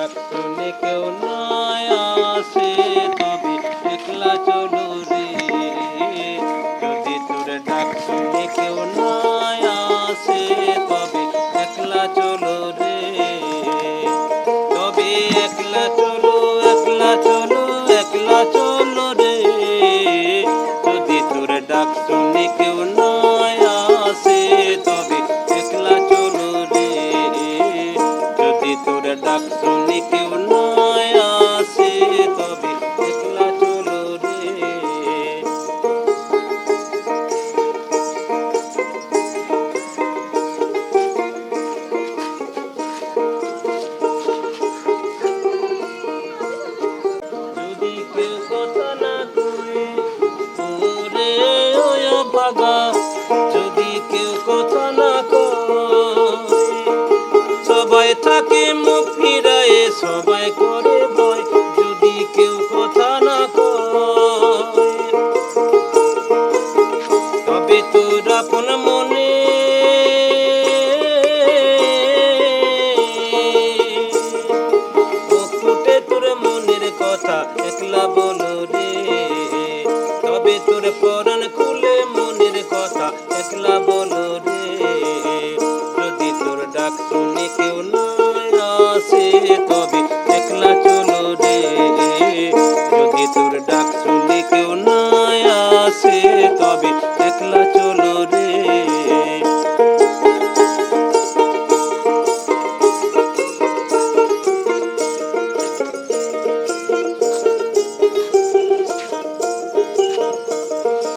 ডাক হবে তোর পরাণ খুলে মনের কথা একলা রে। যদি তোর ডাক শুনে কেউ নয় আসে, তবে একলা চলো রে। যদি তোর ডাক শুনে কেউ নয় আসে, তবে একলা চলো